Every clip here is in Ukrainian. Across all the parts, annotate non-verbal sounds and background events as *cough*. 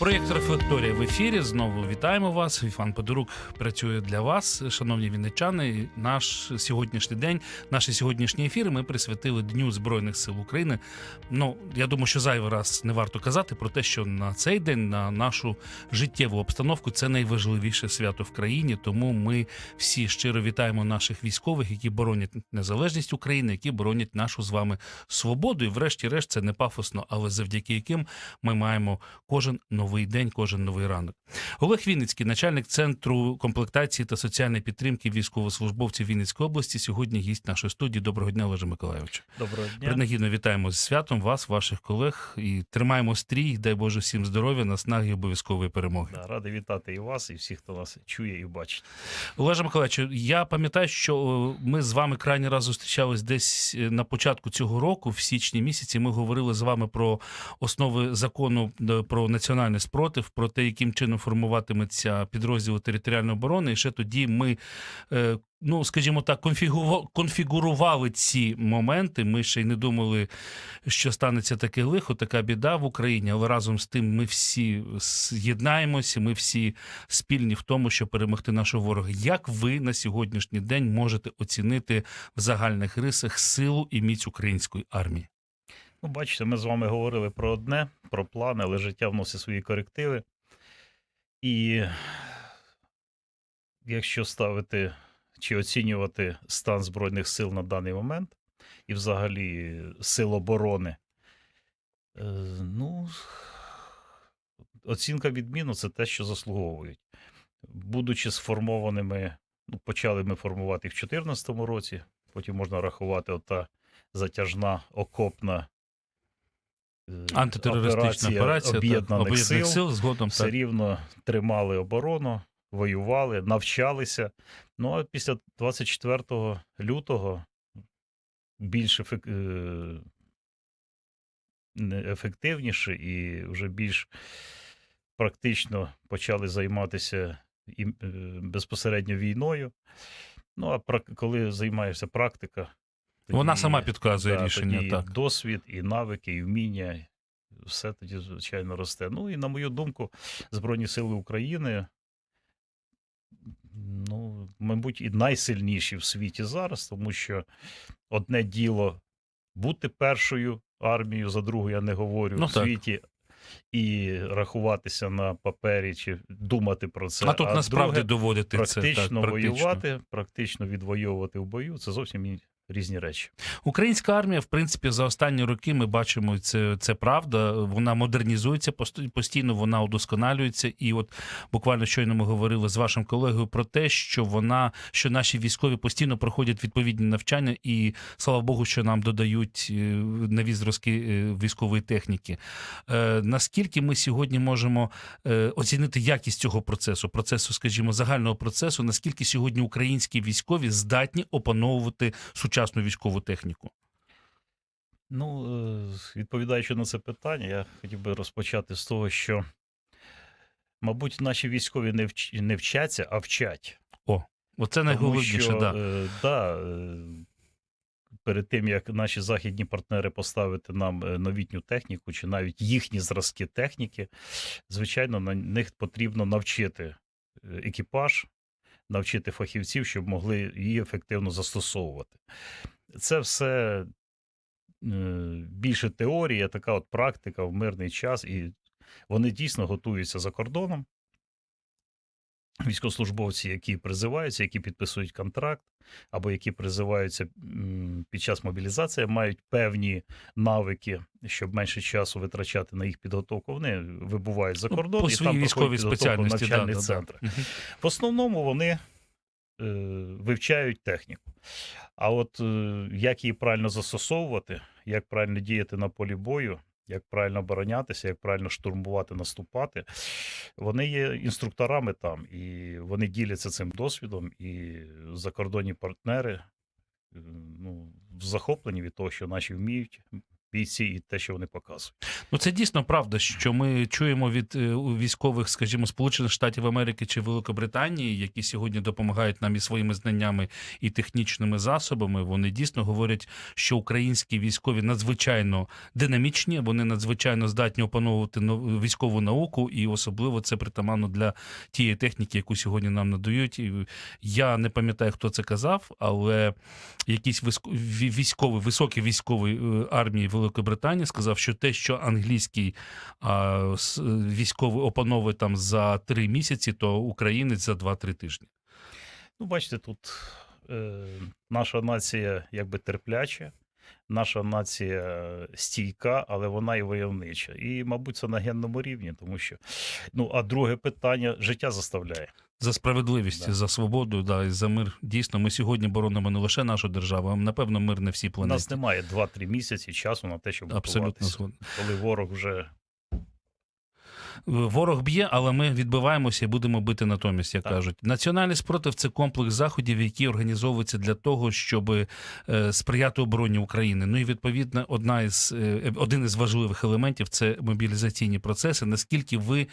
Проєкт Рефлекторія в ефірі. Знову вітаємо вас. Іван Подорук працює для вас, шановні вінничани. Наш сьогоднішній день, наші сьогоднішні ефіри ми присвятили Дню Збройних сил України. Ну я думаю, що зайвий раз не варто казати про те, що на цей день, на нашу життєву обстановку, це найважливіше свято в країні. Тому ми всі щиро вітаємо наших військових, які боронять незалежність України, які боронять нашу з вами свободу. І, врешті-решт, це не пафосно, але завдяки яким ми маємо кожен новий день, кожен новий ранок. Олег Вінницький, начальник центру комплектації та соціальної підтримки військовослужбовців Вінницької області, сьогодні гість нашої студії. Доброго дня, Олеже Миколайовичу. Доброго дня. Принагідно вітаємо з святом вас, ваших колег, і тримаємо стрій. Дай Боже всім здоров'я, наснаги обов'язкової перемоги. Да, радий вітати і вас, і всіх, хто нас чує і бачить. Олеже Миколаївичу, я пам'ятаю, що ми з вами крайній раз зустрічались десь е, на початку цього року, в січні місяці. Ми говорили з вами про основи закону е, про спротив, про те, яким чином формуватиметься підрозділи територіальної оборони. І ще тоді ми. е, Ну, скажімо так, конфігурували ці моменти. Ми ще й не думали, що станеться таке лихо, така біда в Україні. Але разом з тим ми всі з'єднаємося, ми всі спільні в тому, щоб перемогти нашого ворога. Як ви на сьогоднішній день можете оцінити в загальних рисах силу і міць української армії? Ну, бачите, ми з вами говорили про одне, про плани, але життя вносить свої корективи. І якщо ставити чи оцінювати стан Збройних сил на даний момент, і взагалі сил оборони, е, ну, оцінка відміну це те, що заслуговують. Будучи сформованими, ну, почали ми формувати їх в 2014 році, потім можна рахувати ота затяжна окопна Антитерористична операція, об'єднаних сил, сил згодом все так. рівно тримали оборону, воювали, навчалися. Ну а після 24 лютого більш ефек... е, ефективніше і вже більш практично почали займатися і, е, безпосередньо війною. Ну, а коли займаєшся практика, Вона сама підказує Да, рішення. тоді Так. досвід, і навики, і вміння. Все тоді, звичайно, росте. Ну і на мою думку, Збройні Сили України, ну, мабуть, і найсильніші в світі зараз, тому що одне діло бути першою армією, за другу я не говорю Ну, в так. світі. І рахуватися на папері чи думати про це. а тут насправді друге, доводити практично це так, практично. воювати, практично відвоювати в бою це зовсім і- різні речі. Українська армія, в принципі, за останні роки ми бачимо це, це правда. Вона модернізується пост- постійно, вона удосконалюється. І от буквально щойно ми говорили з вашим колегою про те, що вона, що наші військові постійно проходять відповідні навчання, і слава Богу, що нам додають е, нові зразки е, військової техніки. Е, Наскільки ми сьогодні можемо оцінити якість цього процесу, процесу, скажімо, загального процесу, наскільки сьогодні українські військові здатні опановувати сучасну військову техніку? Ну, е, відповідаючи на це питання, я хотів би розпочати з того, що, мабуть, наші військові не, вч... не вчаться, а вчать. Оце Тому найголовніше, що, да. е, да, е, перед тим, як наші західні партнери поставити нам новітню техніку, чи навіть їхні зразки техніки, звичайно, на них потрібно навчити екіпаж, навчити фахівців, щоб могли її ефективно застосовувати. Це все е, більше теорія, така от практика в мирний час, і вони дійсно готуються за кордоном. Військовослужбовці, які призиваються, які підписують контракт, або які призиваються під час мобілізації, мають певні навики, щоб менше часу витрачати на їх підготовку. Вони вибувають за Ну, кордон по і там військовій проходять підготовку в спеціальності. Да, навчальних да, да. В основному вони е, вивчають техніку. А от е, як її правильно застосовувати, як правильно діяти на полі бою, як правильно оборонятися, як правильно штурмувати, наступати, вони є інструкторами там, і вони діляться цим досвідом, і закордонні партнери е, ну, захоплені від того, що наші вміють. Бійці і те, що вони показують. Ну це дійсно правда, що ми чуємо від е, військових, скажімо, Сполучених Штатів Америки чи Великобританії, які сьогодні допомагають нам і своїми знаннями і технічними засобами. Вони дійсно говорять, що українські військові надзвичайно динамічні, вони надзвичайно здатні опановувати нов- військову науку, і особливо це притаманно для тієї техніки, яку сьогодні нам надають. Я не пам'ятаю, хто це казав, але якийсь виск- ві- військовий, високий військовий е, армії Великобританії сказав, що те, що англійський а, військовий опановує там за три місяці, то українець за два-три тижні. Ну, бачите, тут е, наша нація якби терпляча, наша нація стійка, але вона і войовнича. І, мабуть, це на генному рівні, тому що. Ну, а друге питання життя заставляє. За справедливість, Да. за свободу, да, і за мир. Дійсно, ми сьогодні боронимо не лише нашу державу, а напевно мир на всій У нас немає 2-3 місяці часу на те, щоб Абсолютно згоден. коли ворог вже Ворог б'є, але ми відбиваємося і будемо бити натомість, як Так. кажуть. Національний спротив це комплекс заходів, які організовуються для того, щоб е, сприяти обороні України. Ну і відповідно, одна із е, один із важливих елементів це мобілізаційні процеси. Наскільки ви,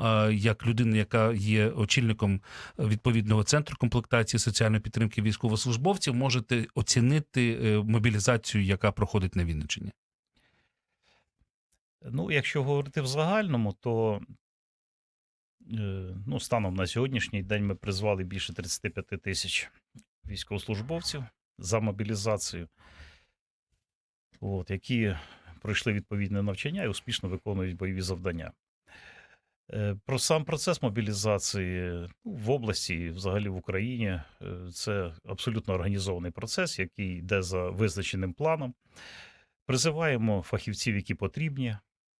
е, як людина, яка є очільником відповідного центру комплектації соціальної підтримки військовослужбовців, можете оцінити мобілізацію, яка проходить на Вінниччині? Ну, якщо говорити в загальному, то е, ну, станом на сьогоднішній день ми призвали більше 35 тисяч військовослужбовців за мобілізацію, от, які пройшли відповідне навчання і успішно виконують бойові завдання. Е, Про сам процес мобілізації ну, в області, взагалі в Україні, е, це абсолютно організований процес, який йде за визначеним планом. Призиваємо фахівців, які потрібні,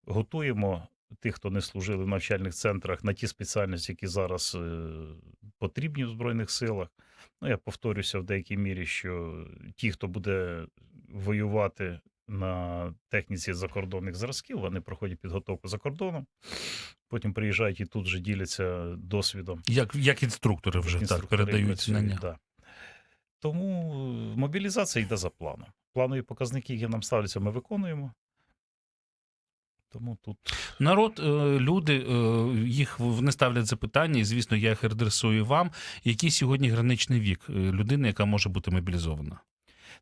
готуємо тих, хто не служили в навчальних центрах на ті спеціальності, які зараз е, потрібні в Збройних силах. Ну, я повторюся в деякій мірі, що ті, хто буде воювати на техніці закордонних зразків, вони проходять підготовку за кордоном, потім приїжджають і тут же діляться досвідом. Як, як інструктори вже так Інструктори передають знання? Да. Тому мобілізація йде за планом. Планові показники, які нам ставляться, ми виконуємо. Тому тут Народ, е, люди е, їх вони ставлять запитання, і звісно, я їх адресую вам. Який сьогодні граничний вік е, людини, яка може бути мобілізована?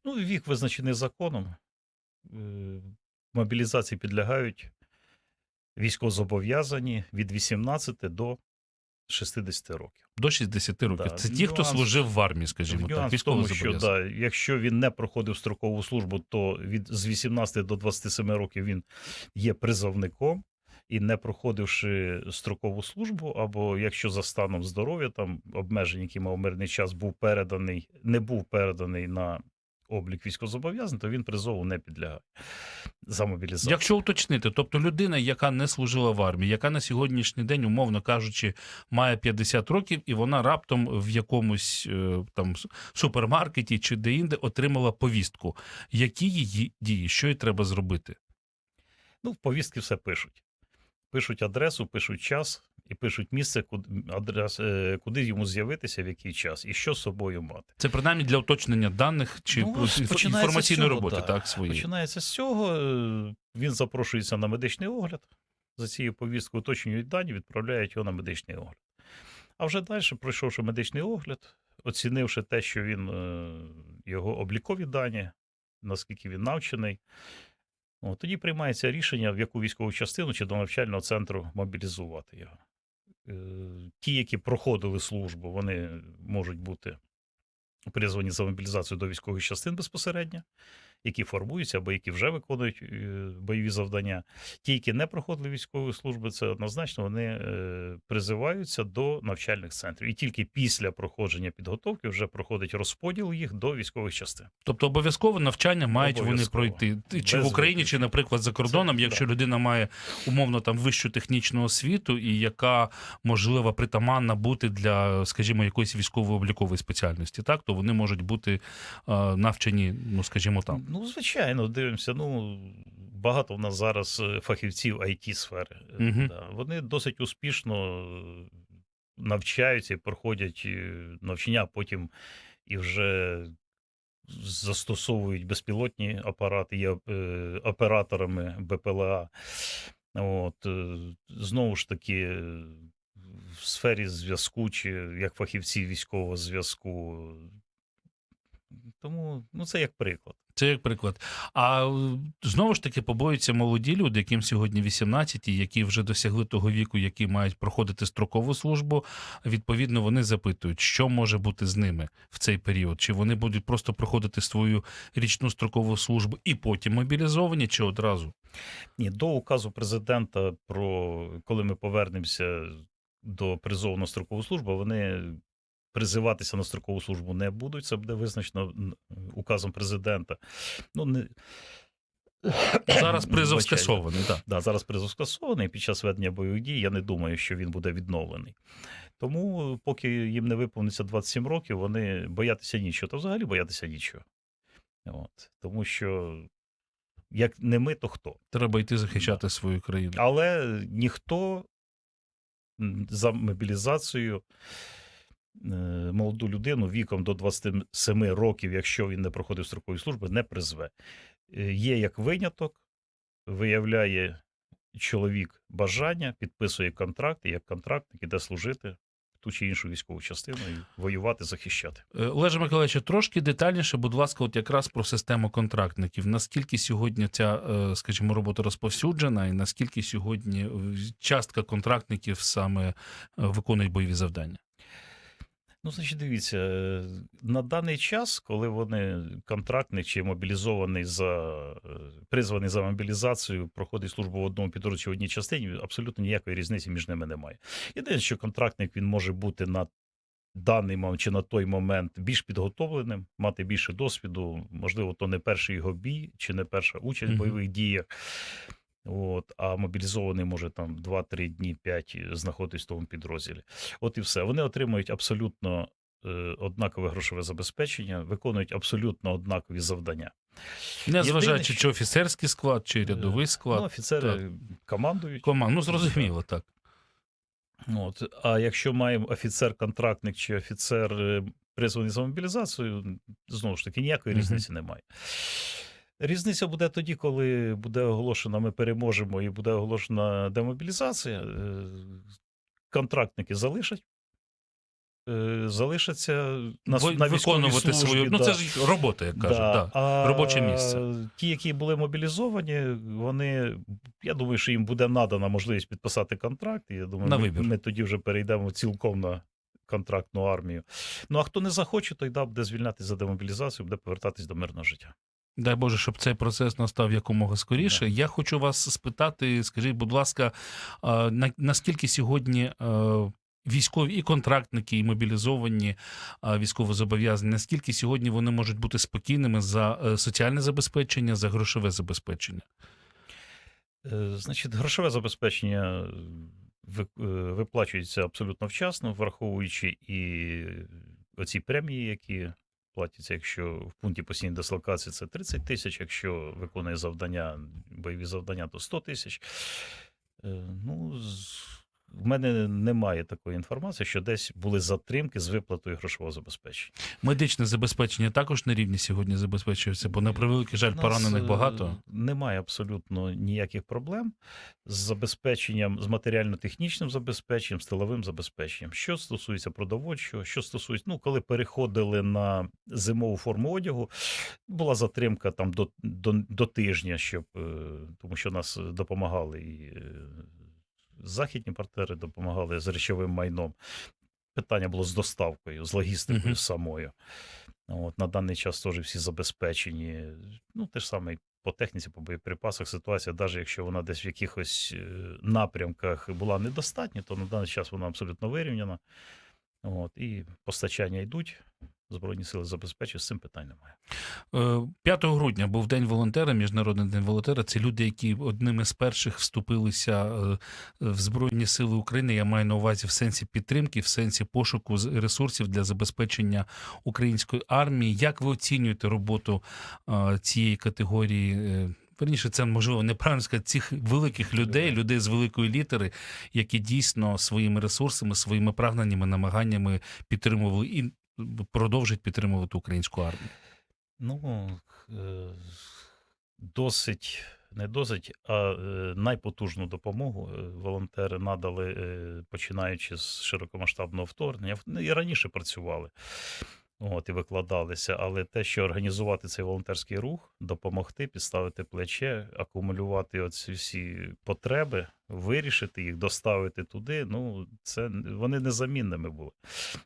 ну, вік визначений законом. Мобілізації підлягають військовозобов'язані від 18 до 60 років. До 60 років. Да, Це ті, хто нюанс- служив в армії, скажімо Нюанс так, військово що да, якщо він не проходив строкову службу, то від з 18 до 27 років він є призовником. І не проходивши строкову службу, або якщо за станом здоров'я там обмежень, які мав мирний час, був переданий, не був переданий на облік військовозобов'язаних, то він призову не підлягає за мобілізацію. Якщо уточнити, тобто людина, яка не служила в армії, яка на сьогоднішній день, умовно кажучи, має 50 років, і вона раптом в якомусь е, там супермаркеті чи де-інде отримала повістку. Які її дії, що їй треба зробити? Ну, в повістки все пишуть. Пишуть адресу, пишуть час і пишуть місце, куди, адрес, е, куди йому з'явитися, в який час, і що з собою мати. Це принаймні для уточнення даних чи Ну, інформаційної цього, роботи, да. так, своєї. Починається з цього. е, Він запрошується на медичний огляд. За цією повісткою уточнюють дані, відправляють його на медичний огляд. А вже далі, пройшовши медичний огляд, оцінивши те, що він е, його облікові дані, наскільки він навчений, тоді приймається рішення, в яку військову частину чи до навчального центру мобілізувати його. Е, Ті, які проходили службу, вони можуть бути призвані за мобілізацію до військових частин безпосередньо, які формуються або які вже виконують е, бойові завдання. Ті, які не проходили військової служби, це однозначно вони е, призиваються до навчальних центрів. І тільки після проходження підготовки вже проходить розподіл їх до військових частин. Тобто обов'язково навчання мають вони пройти Ти- чи в Без Україні, чи, наприклад, за кордоном, Це- якщо да. людина має умовно там вищу технічну освіту, і яка можливо притаманна бути для, скажімо, якоїсь військово-облікової спеціальності, так то вони можуть бути е, навчені, ну скажімо там. Ну, звичайно, дивимося. Ну, багато в нас зараз е, фахівців it сфери. Мгм. Да. Вони досить успішно е, навчаються і проходять навчання, а потім і вже застосовують безпілотні апарати, є операторами БПЛА. От, знову ж таки, в сфері зв'язку чи як фахівці військового зв'язку. Тому ну, це як приклад. Це як приклад. А е, знову ж таки побоюються молоді люди, яким сьогодні 18, і які вже досягли того віку, які мають проходити строкову службу. Відповідно, вони запитують, що може бути з ними в цей період. Чи вони будуть просто проходити свою річну строкову службу і потім мобілізовані, чи одразу? Ні, до указу президента про коли ми повернемося до призову строкову службу, вони призиватися на строкову службу не будуть. Це буде визначено указом президента. Ну, не... *coughs* Зараз *coughs* призов скасований. Так. Да, зараз призов скасований. Під час ведення бойових дій я не думаю, що він буде відновлений. Тому, поки їм не виповниться 27 років, вони боятися нічого. Та взагалі боятися нічого. От. Тому що як не ми, то хто? Треба йти захищати свою країну. Але ніхто за мобілізацію е, молоду людину віком до 27 років, якщо він не проходив строкової служби, не призве. Е, Є як виняток, виявляє чоловік бажання, підписує контракт, і як контрактник іде служити ту чи іншу військову частину і воювати, захищати. Е, Олеже Миколаївичу, трошки детальніше, будь ласка, от якраз про систему контрактників. Наскільки сьогодні ця, е, скажімо, робота розповсюджена, і наскільки сьогодні е, частка контрактників саме е, виконують бойові завдання? Ну, значить, дивіться, е, на даний час, коли вони контрактник чи мобілізований за е, призваний за мобілізацію, проходить службу в одному підрозділі чи в одній частині, абсолютно ніякої різниці між ними немає. Єдине, що контрактник він може бути на даний момент чи на той момент більш підготовленим, мати більше досвіду. Можливо, то не перший його бій, чи не перша участь в бойових діях. От, а мобілізований може там 2-3 дні, 5 знаходитись в тому підрозділі. От і все. Вони отримують абсолютно е, однакове грошове забезпечення, виконують абсолютно однакові завдання. Не зважаючи, чи офіцерський склад, чи рядовий Ну, склад. офіцери командують. Команд. Ну, зрозуміло, так. От. А якщо маємо офіцер-контрактник чи офіцер е, призваний за мобілізацію, знову ж таки, ніякої Мгм. різниці немає. Різниця буде тоді, коли буде оголошено, ми переможемо і буде оголошена демобілізація. Е, Контрактники залишать. е, Залишаться на, Ви- на виконувати службі, свою. Ну, це ж робота, як кажуть. Да. А робоче місце. Ті, які були мобілізовані, вони я думаю, що їм буде надана можливість підписати контракт. І я думаю, На ми, ми тоді вже перейдемо цілком на контрактну армію. Ну а хто не захоче, той да, буде звільнятися за демобілізацію, буде повертатись до мирного життя. Дай Боже, щоб цей процес настав якомога скоріше. Да. Я хочу вас спитати, скажіть, будь ласка, наскільки сьогодні е, військові і контрактники, і мобілізовані військовозобов'язані, наскільки сьогодні вони можуть бути спокійними за е, соціальне забезпечення, за грошове забезпечення? Е, Значить, грошове забезпечення ви- виплачується абсолютно вчасно, враховуючи і оці премії, які платяться, якщо в пункті постійної дислокації це 30 тисяч, якщо виконує завдання, бойові завдання, то 100 тисяч. Е, Ну, в мене немає такої інформації, що десь були затримки з виплатою грошового забезпечення. Медичне забезпечення також на рівні сьогодні забезпечується, бо на превеликий жаль, поранених е, багато. Немає абсолютно ніяких проблем з забезпеченням, з матеріально-технічним забезпеченням, з тиловим забезпеченням. Що стосується продовольчого, що стосується, ну, коли переходили на зимову форму одягу, була затримка там до, до, до тижня, щоб е, тому що нас допомагали і е, західні партнери допомагали з речовим майном. Питання було з доставкою, з логістикою Мгм. самою. От, на даний час теж всі забезпечені. Ну, те ж саме по техніці, по боєприпасах ситуація, навіть якщо вона десь в якихось е, напрямках була недостатня, то на даний час вона абсолютно вирівняна. От, і постачання йдуть. Збройні сили забезпечують, з цим питань немає. Е, 5 грудня був День волонтера, Міжнародний день волонтера. Це люди, які одними з перших вступилися е, в Збройні Сили України. Я маю на увазі в сенсі підтримки, в сенсі пошуку ресурсів для забезпечення української армії. Як ви оцінюєте роботу е, цієї категорії? е, Верніше, це можливо неправильно сказати, цих великих людей, людей з великої літери, які дійсно своїми ресурсами, своїми прагненнями, намаганнями підтримували і продовжують підтримувати українську армію. Ну, е, досить, не досить, а е, найпотужну допомогу е, волонтери надали, починаючи з широкомасштабного вторгнення. І раніше працювали. От, і викладалися, але те, що організувати цей волонтерський рух, допомогти, підставити плече, акумулювати оці всі потреби, вирішити їх, доставити туди. Ну, це вони незамінними були.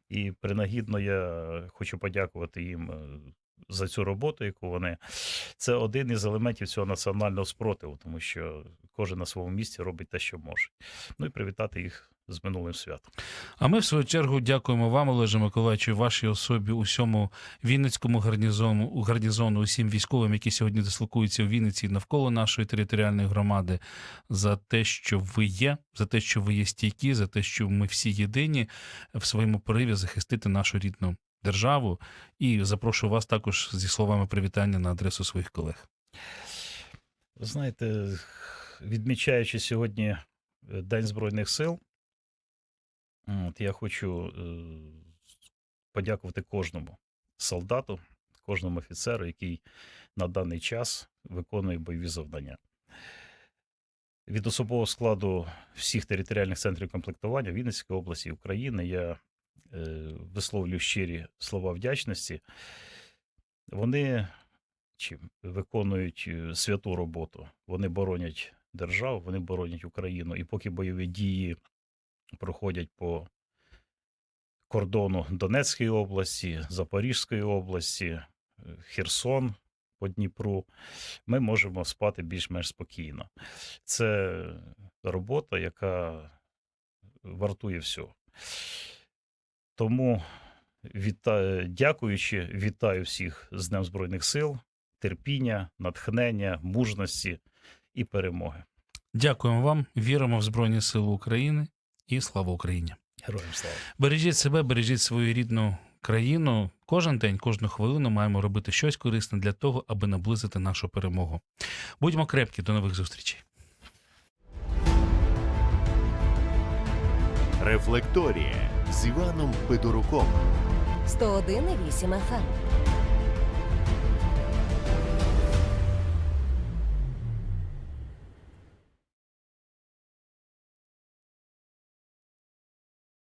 І принагідно я хочу подякувати їм е, за цю роботу, яку вони. Це один із елементів цього національного спротиву, тому що кожен на своєму місці робить те, що може. Ну і привітати їх з минулим святом. А ми, в свою чергу, дякуємо вам, Олеже Миколаївичу, вашій особі, усьому Вінницькому гарнізону, гарнізону, усім військовим, які сьогодні дислокуються у Вінниці навколо нашої територіальної громади, за те, що ви є, за те, що ви є стійкі, за те, що ми всі єдині в своєму пориві захистити нашу рідну державу. І запрошую вас також зі словами привітання на адресу своїх колег. Ви знаєте, відмічаючи сьогодні е, День Збройних сил, от я хочу е, подякувати кожному солдату, кожному офіцеру, який на даний час виконує бойові завдання. Від особового складу всіх територіальних центрів комплектування Вінницької області України я висловлюю щирі слова вдячності. Вони чи виконують е, святу роботу. Вони боронять державу, вони боронять Україну. І поки бойові дії проходять по кордону Донецької області, Запорізької області, е, Херсон по Дніпру, ми можемо спати більш-менш спокійно. Це робота, яка вартує всього. Тому вітаю, дякуючи, вітаю всіх з Днем Збройних сил, терпіння, натхнення, мужності і перемоги. Дякуємо вам, віримо в Збройні Сили України і слава Україні! Героям слава! Бережіть себе, бережіть свою рідну країну. Кожен день, кожну хвилину маємо робити щось корисне для того, аби наблизити нашу перемогу. Будьмо крепкі, до нових зустрічей. Рефлекторія з Іваном Федоруком. 101,8 FM.